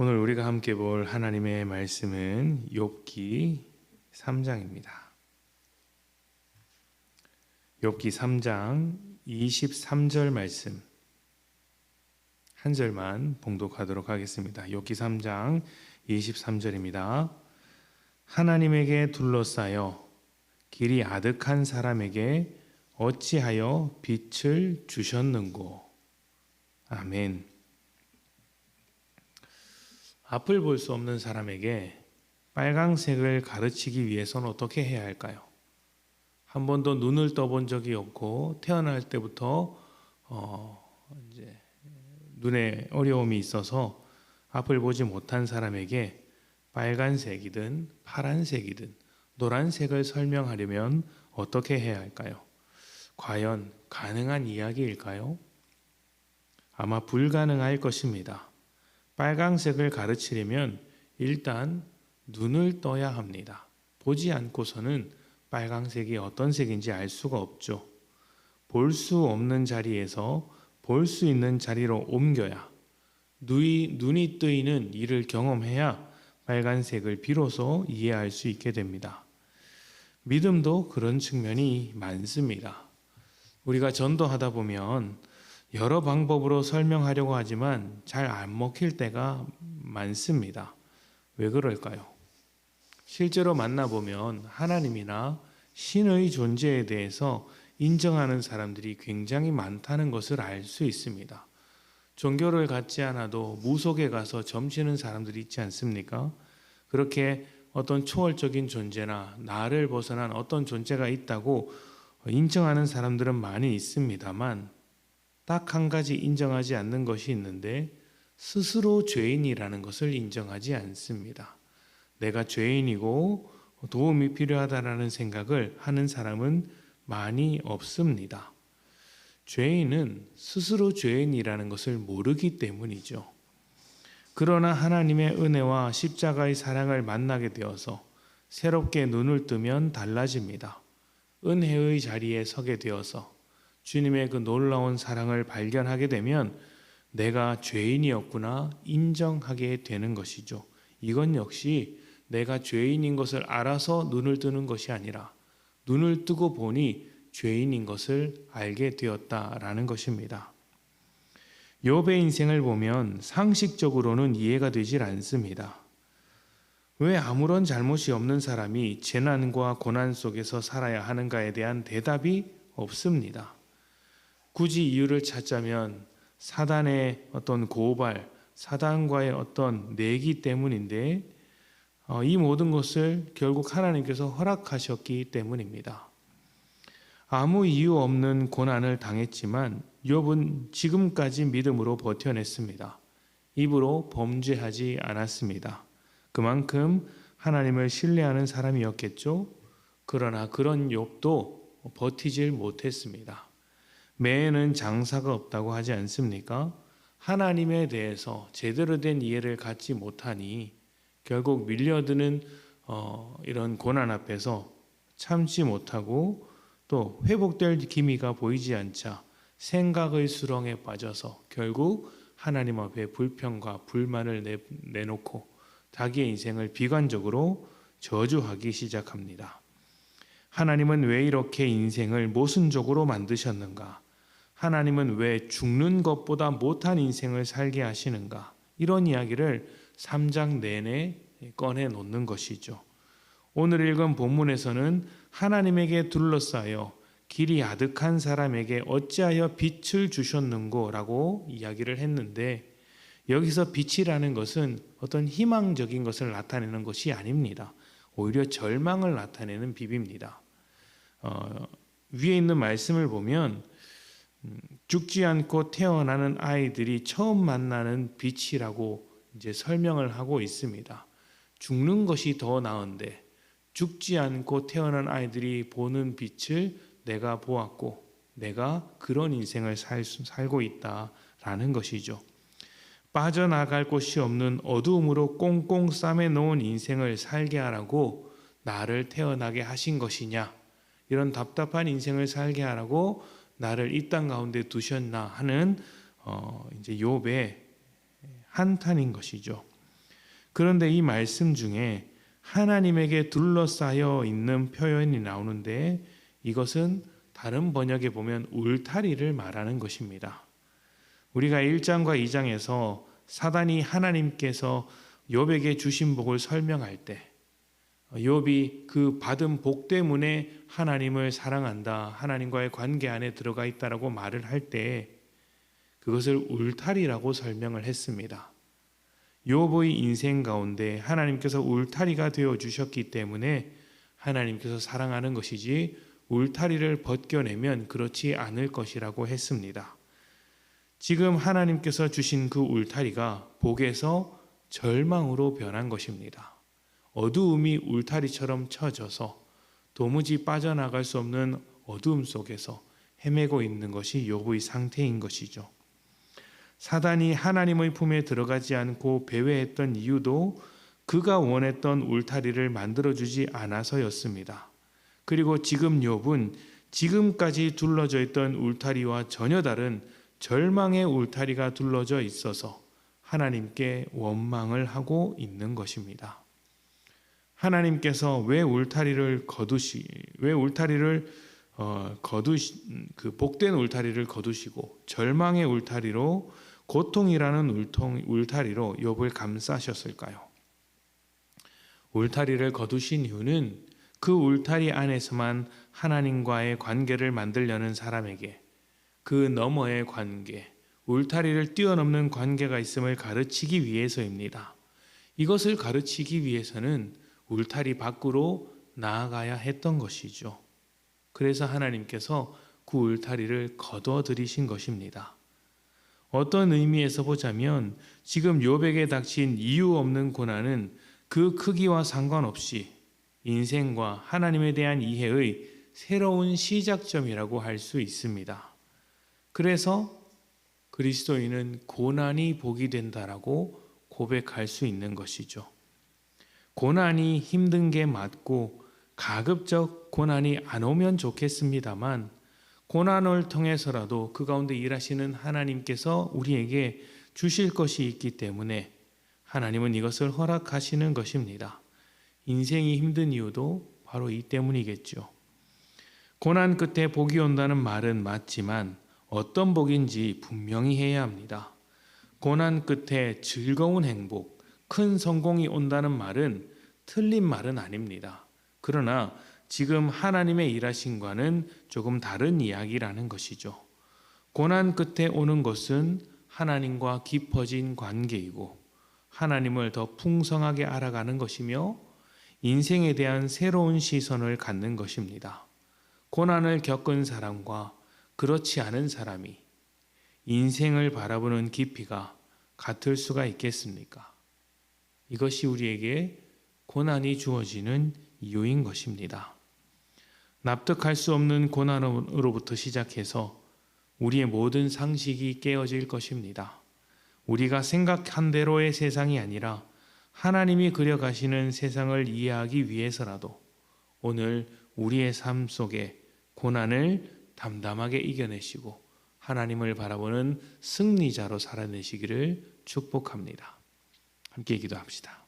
오늘 우리가 함께 볼 하나님의 말씀은 욥기 3장입니다. 욥기 3장 23절 말씀 한 절만 봉독하도록 하겠습니다. 욥기 3장 23절입니다. 하나님에게 둘러싸여 길이 아득한 사람에게 어찌하여 빛을 주셨는고 아멘. 앞을 볼 수 없는 사람에게 빨강색을 가르치기 위해서는 어떻게 해야 할까요? 한 번도 눈을 떠본 적이 없고 태어날 때부터 어 이제 눈에 어려움이 있어서 앞을 보지 못한 사람에게 빨간색이든 파란색이든 노란색을 설명하려면 어떻게 해야 할까요? 과연 가능한 이야기일까요? 아마 불가능할 것입니다. 빨강색을 가르치려면 일단 눈을 떠야 합니다. 보지 않고서는 빨강색이 어떤 색인지 알 수가 없죠. 볼 수 없는 자리에서 볼 수 있는 자리로 옮겨야 눈이, 눈이 뜨이는 일을 경험해야 빨간색을 비로소 이해할 수 있게 됩니다. 믿음도 그런 측면이 많습니다. 우리가 전도하다 보면 여러 방법으로 설명하려고 하지만 잘 안 먹힐 때가 많습니다. 왜 그럴까요? 실제로 만나보면 하나님이나 신의 존재에 대해서 인정하는 사람들이 굉장히 많다는 것을 알 수 있습니다. 종교를 갖지 않아도 무속에 가서 점치는 사람들이 있지 않습니까? 그렇게 어떤 초월적인 존재나 나를 벗어난 어떤 존재가 있다고 인정하는 사람들은 많이 있습니다만 딱 한 가지 인정하지 않는 것이 있는데 스스로 죄인이라는 것을 인정하지 않습니다. 내가 죄인이고 도움이 필요하다라는 생각을 하는 사람은 많이 없습니다. 죄인은 스스로 죄인이라는 것을 모르기 때문이죠. 그러나 하나님의 은혜와 십자가의 사랑을 만나게 되어서 새롭게 눈을 뜨면 달라집니다. 은혜의 자리에 서게 되어서 주님의 그 놀라운 사랑을 발견하게 되면 내가 죄인이었구나 인정하게 되는 것이죠. 이건 역시 내가 죄인인 것을 알아서 눈을 뜨는 것이 아니라 눈을 뜨고 보니 죄인인 것을 알게 되었다라는 것입니다. 욥의 인생을 보면 상식적으로는 이해가 되질 않습니다. 왜 아무런 잘못이 없는 사람이 재난과 고난 속에서 살아야 하는가에 대한 대답이 없습니다. 굳이 이유를 찾자면 사단의 어떤 고발, 사단과의 어떤 내기 때문인데 어, 이 모든 것을 결국 하나님께서 허락하셨기 때문입니다. 아무 이유 없는 고난을 당했지만 욥은 지금까지 믿음으로 버텨냈습니다. 입으로 범죄하지 않았습니다. 그만큼 하나님을 신뢰하는 사람이었겠죠. 그러나 그런 욥도 버티질 못했습니다. 매에는 장사가 없다고 하지 않습니까? 하나님에 대해서 제대로 된 이해를 갖지 못하니 결국 밀려드는 어, 이런 고난 앞에서 참지 못하고 또 회복될 기미가 보이지 않자 생각의 수렁에 빠져서 결국 하나님 앞에 불평과 불만을 내, 내놓고 자기의 인생을 비관적으로 저주하기 시작합니다. 하나님은 왜 이렇게 인생을 모순적으로 만드셨는가? 하나님은 왜 죽는 것보다 못한 인생을 살게 하시는가? 이런 이야기를 3장 내내 꺼내 놓는 것이죠. 오늘 읽은 본문에서는 하나님에게 둘러싸여 길이 아득한 사람에게 어찌하여 빛을 주셨는고라고 이야기를 했는데 여기서 빛이라는 것은 어떤 희망적인 것을 나타내는 것이 아닙니다. 오히려 절망을 나타내는 비비입니다. 어, 위에 있는 말씀을 보면 죽지 않고 태어나는 아이들이 처음 만나는 빛이라고 이제 설명을 하고 있습니다. 죽는 것이 더 나은데 죽지 않고 태어난 아이들이 보는 빛을 내가 보았고 내가 그런 인생을 살, 살고 있다라는 것이죠. 빠져나갈 곳이 없는 어두움으로 꽁꽁 싸매 놓은 인생을 살게 하라고 나를 태어나게 하신 것이냐? 이런 답답한 인생을 살게 하라고 나를 이 땅 가운데 두셨나 하는 어 이제 욥의 한탄인 것이죠. 그런데 이 말씀 중에 하나님에게 둘러싸여 있는 표현이 나오는데 이것은 다른 번역에 보면 울타리를 말하는 것입니다. 우리가 1장과 2장에서 사단이 하나님께서 욥에게 주신 복을 설명할 때 욥이 그 받은 복 때문에 하나님을 사랑한다. 하나님과의 관계 안에 들어가 있다라고 말을 할 때 그것을 울타리라고 설명을 했습니다. 욥의 인생 가운데 하나님께서 울타리가 되어 주셨기 때문에 하나님께서 사랑하는 것이지 울타리를 벗겨내면 그렇지 않을 것이라고 했습니다. 지금 하나님께서 주신 그 울타리가 복에서 절망으로 변한 것입니다. 어두움이 울타리처럼 쳐져서 도무지 빠져나갈 수 없는 어두움 속에서 헤매고 있는 것이 욥의 상태인 것이죠. 사단이 하나님의 품에 들어가지 않고 배회했던 이유도 그가 원했던 울타리를 만들어 주지 않아서였습니다. 그리고 지금 욥은 지금까지 둘러져 있던 울타리와 전혀 다른 절망의 울타리가 둘러져 있어서 하나님께 원망을 하고 있는 것입니다. 하나님께서 왜 울타리를 거두시 왜 울타리를 어, 거두시 그 복된 울타리를 거두시고 절망의 울타리로 고통이라는 울통, 울타리로 욥을 감싸셨을까요? 울타리를 거두신 이유는 그 울타리 안에서만 하나님과의 관계를 만들려는 사람에게 그 너머의 관계, 울타리를 뛰어넘는 관계가 있음을 가르치기 위해서입니다. 이것을 가르치기 위해서는 울타리 밖으로 나아가야 했던 것이죠. 그래서 하나님께서 그 울타리를 거둬 들이신 것입니다. 어떤 의미에서 보자면 지금 욥에게 닥친 이유 없는 고난은 그 크기와 상관없이 인생과 하나님에 대한 이해의 새로운 시작점이라고 할 수 있습니다. 그래서 그리스도인은 고난이 복이 된다라고 고백할 수 있는 것이죠. 고난이 힘든 게 맞고 가급적 고난이 안 오면 좋겠습니다만 고난을 통해서라도 그 가운데 일하시는 하나님께서 우리에게 주실 것이 있기 때문에 하나님은 이것을 허락하시는 것입니다. 인생이 힘든 이유도 바로 이 때문이겠죠. 고난 끝에 복이 온다는 말은 맞지만 어떤 복인지 분명히 해야 합니다. 고난 끝에 즐거운 행복, 큰 성공이 온다는 말은 틀린 말은 아닙니다. 그러나 지금 하나님의 일하신과는 조금 다른 이야기라는 것이죠. 고난 끝에 오는 것은 하나님과 깊어진 관계이고 하나님을 더 풍성하게 알아가는 것이며 인생에 대한 새로운 시선을 갖는 것입니다. 고난을 겪은 사람과 그렇지 않은 사람이 인생을 바라보는 깊이가 같을 수가 있겠습니까? 이것이 우리에게 고난이 주어지는 이유인 것입니다. 납득할 수 없는 고난으로부터 시작해서 우리의 모든 상식이 깨어질 것입니다. 우리가 생각한 대로의 세상이 아니라 하나님이 그려가시는 세상을 이해하기 위해서라도 오늘 우리의 삶 속에 고난을 담담하게 이겨내시고 하나님을 바라보는 승리자로 살아내시기를 축복합니다. 함께 기도합시다.